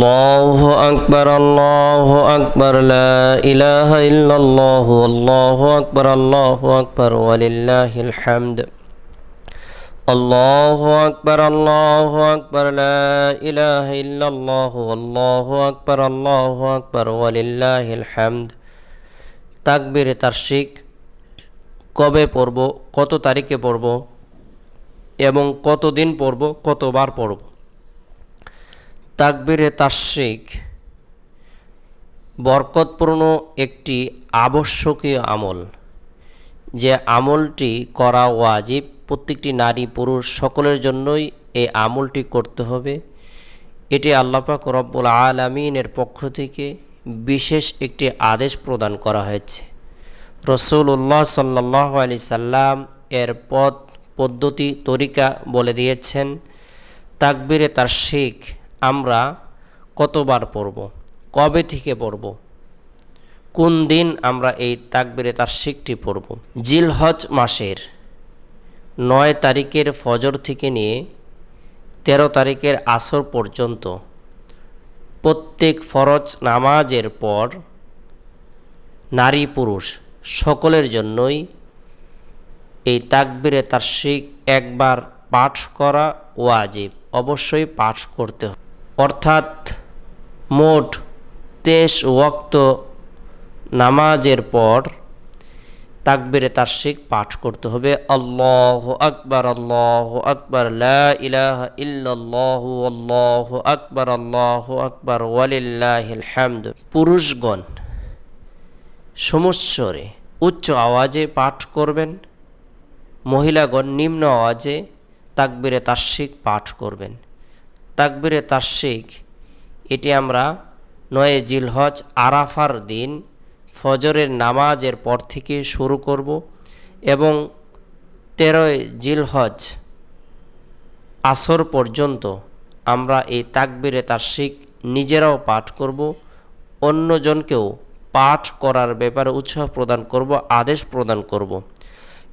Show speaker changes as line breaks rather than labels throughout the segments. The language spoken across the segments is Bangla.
الله أكبر الله أكبر لا إله إلا الله الله أكبر الله أكبر ولله الحمد الله أكبر الله أكبر لا إله إلا الله الله أكبر الله أكبر ولله الحمد তাকবীর তারশিক কবে পড়ব কত তারিখে পড়ব এবং কতদিন পড়ব কতবার পড়ব তাকবীরে তাশরিক বরকতপূর্ণ একটি আবশ্যকীয় আমল। যে আমলটি করা ওয়াজিব, প্রত্যেকটি নারী পুরুষ সকলের জন্যই এই আমলটি করতে হবে। এটি আল্লাপাক রব্বুল আলমিনের পক্ষ থেকে বিশেষ একটি আদেশ প্রদান করা হয়েছে। রসুল্লাহ সাল্লাহ আলি সাল্লাম এর পথ, পদ্ধতি, তরিকা বলে দিয়েছেন, তাকবিরে তার শিখ আমরা কতবার পড়ব? কবে থেকে পড়ব? কোন দিন আমরা এই তাকবিরে তার শিখটি পড়ব? জিলহজ মাসের নয় তারিখের ফজর থেকে নিয়ে তেরো তারিখের আসর পর্যন্ত প্রত্যেক ফরজ নামাজের পর নারী পুরুষ সকলের জন্যই এই তাকবিরে তার শিখ একবার পাঠ করা ওয়াজিব। অবশ্যই পাঠ করতে অর্থাৎ মোট তেইশ ওয়াক্ত নামাজের পর তাকবিরে তার শিখ পাঠ করতে হবে। আল্লাহ আকবর আল্লাহ আকবর ইলাহা ইল্লাল্লাহু, আল্লাহু আকবর আল্লাহু আকবর, ওয়ালিল্লাহিল হামদ। পুরুষগণ, সমস্বরে উচ্চ আওয়াজে পাঠ করবেন, মহিলাগণ নিম্ন আওয়াজে তাকবিরে তার্শিক পাঠ করবেন। তাকবিরে তার্শিক এটি আমরা নয় জিলহজ আরাফার দিন ফজরের নামাজের পর থেকে শুরু করব এবং তেরোই জিলহজ আসর পর্যন্ত আমরা এই তাকবিরে তার্শিক নিজেরাও পাঠ করব, অন্যজনকেও পাঠ করার ব্যাপারে উৎসাহ প্রদান করব, আদেশ প্রদান করব।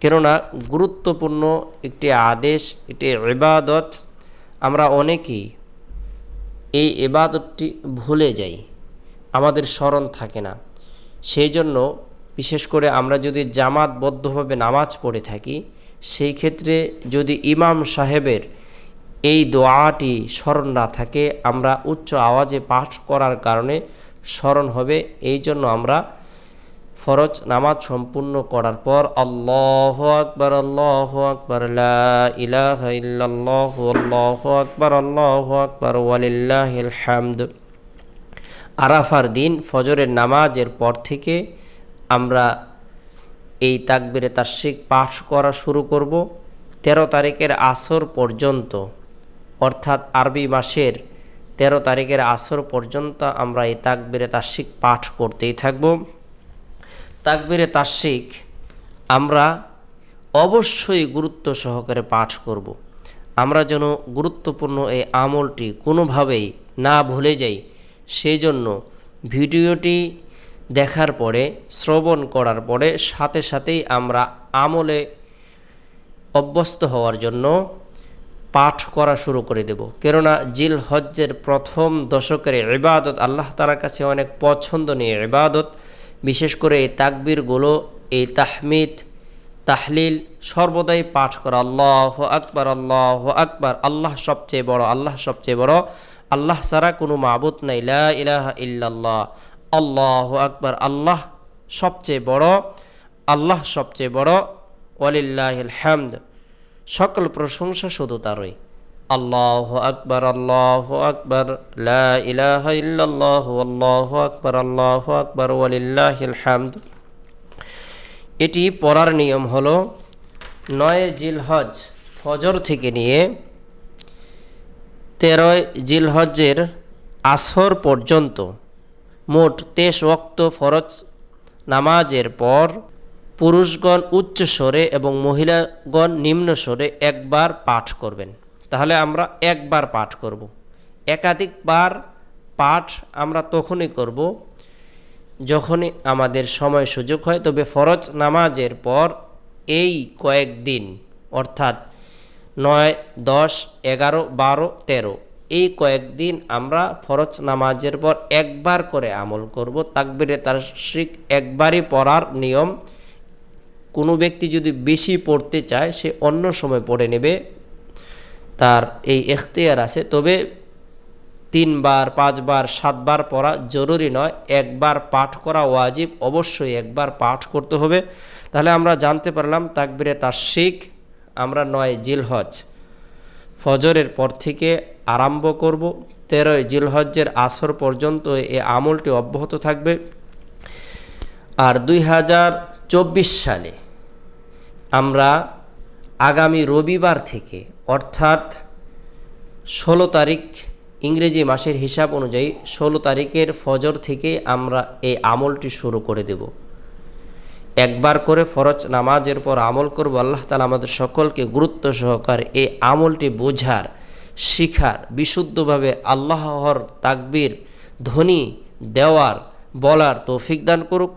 কেননা গুরুত্বপূর্ণ একটি আদেশ, একটি ইবাদত আমরা অনেকেই এই ইবাদতটি ভুলে যাই। আমাদের স্মরণ থাকে না। সেই জন্য বিশেষ করে আমরা যদি জামাতবদ্ধভাবে নামাজ পড়ে থাকি, সেই ক্ষেত্রে যদি ইমাম সাহেবের এই দোয়াটি স্মরণ না থাকে, আমরা উচ্চ আওয়াজে পাঠ করার কারণে স্মরণ হবে। এই জন্য আমরা ফরজ নামাজ সম্পূর্ণ করার পর আল্লাহ আকবর আল্লাহ আকবর ইলাহ ইল্লাল্লাহ, আল্লাহ আকবর আল্লাহ আকবর, ওয়ালিল্লাহিল হামদ। আরাফার দিন ফজরের নামাজের পর থেকে আমরা এই তাকবিরে তার্শিক পাঠ করা শুরু করব। তেরো তারিখের আসর পর্যন্ত, অর্থাৎ আরবি মাসের তেরো তারিখের আসর পর্যন্ত আমরা এই তাকবিরে তার্শিক পাঠ করতেই থাকব। তাকবিরে তার্শিক আমরা অবশ্যই গুরুত্ব সহকারে পাঠ করব। আমরা যেন গুরুত্বপূর্ণ এই আমলটি কোনোভাবেই না ভুলে যাই সেই জন্য ভিডিওটি দেখার পরে, শ্রবণ করার পরে সাথে সাথেই আমরা আমলে অভ্যস্ত হওয়ার জন্য পাঠ করা শুরু করে দেব কেননা জিল হজ্জের প্রথম দশকের ইবাদত আল্লাহ তালার কাছে অনেক পছন্দনীয় ইবাদত বিশেষ করে এই তাকবীরগুলো, এই তাহমিদ, তাহলিল সর্বদাই পাঠ করা। আল্লাহ আকবর আল্লাহ আকবর। আল্লাহ সবচেয়ে বড়, আল্লাহ সবচেয়ে বড়। আল্লাহ ছাড়া কোনো মাবুত নাই। লা ইলাহা ইল্লাল্লাহ। আল্লাহ আকবর। আল্লাহ সবচেয়ে বড়, আল্লাহ সবচেয়ে বড়। ওয়ালিল্লাহিল হামদ। সকল প্রশংসা শুধু তারই। আল্লাহ আকবর আল্লাহ আকবর, লা ইলাহা ইল্লাল্লাহ, আল্লাহ আকবর আল্লাহ আকবর, ওয়ালিল্লাহিল হামদ। এটি পড়ার নিয়ম হলো নয় জিলহজ ফজর থেকে নিয়ে তেরোই জিলহজের আসর পর্যন্ত মোট তেইশ ওক্ত ফরজ নামাজের পর পুরুষগণ উচ্চ স্বরে এবং মহিলাগণ নিম্ন স্বরে একবার পাঠ করবেন। তাহলে আমরা একবার পাঠ করব। একাধিকবার পাঠ আমরা তখনই করব যখনই আমাদের সময় সুযোগ হয়। তবে ফরজ নামাজের পর এই কয়েকদিন অর্থাৎ নয়, দশ, এগারো, বারো, তেরো, এই কয়েকদিন আমরা ফরজ নামাজের পর একবার করে আমল করব। তাকবিরে তার শিখ একবারই পড়ার নিয়ম, কোনো ব্যক্তি যদি বেশি পড়তে চায়, সে অন্য সময় পড়ে নেবে। তার এই এখতিয়ার আছে। তবে তিনবার, পাঁচবার, সাতবার পড়া জরুরি নয়। একবার পাঠ করা ওয়াজিব, অবশ্যই একবার পাঠ করতে হবে। তাহলে আমরা জানতে পারলাম তাকবিরে তার শিখ আমরা নয় জিলহজ। ফজরের পর থেকে আরম্ভ করব। তেরোই জিলহজ্জের আসর পর্যন্ত এ আমলটি অব্যাহত থাকবে। আর দুই হাজার চব্বিশ সালে আমরা আগামী রবিবার থেকে, অর্থাৎ ষোলো তারিখ ইংরেজি মাসের হিসাব অনুযায়ী ষোলো তারিখের ফজর থেকে আমরা এই আমলটি শুরু করে দেব। একবার করে ফরজ নামাজের পর আমল করব, আল্লাহ তালা আমাদের সকলকে গুরুত্ব সহকারে এই আমলটি বোঝার, শিখার, বিশুদ্ধভাবে আল্লাহর তাকবির ধ্বনি দেওয়ার, বলার তৌফিক দান করুক।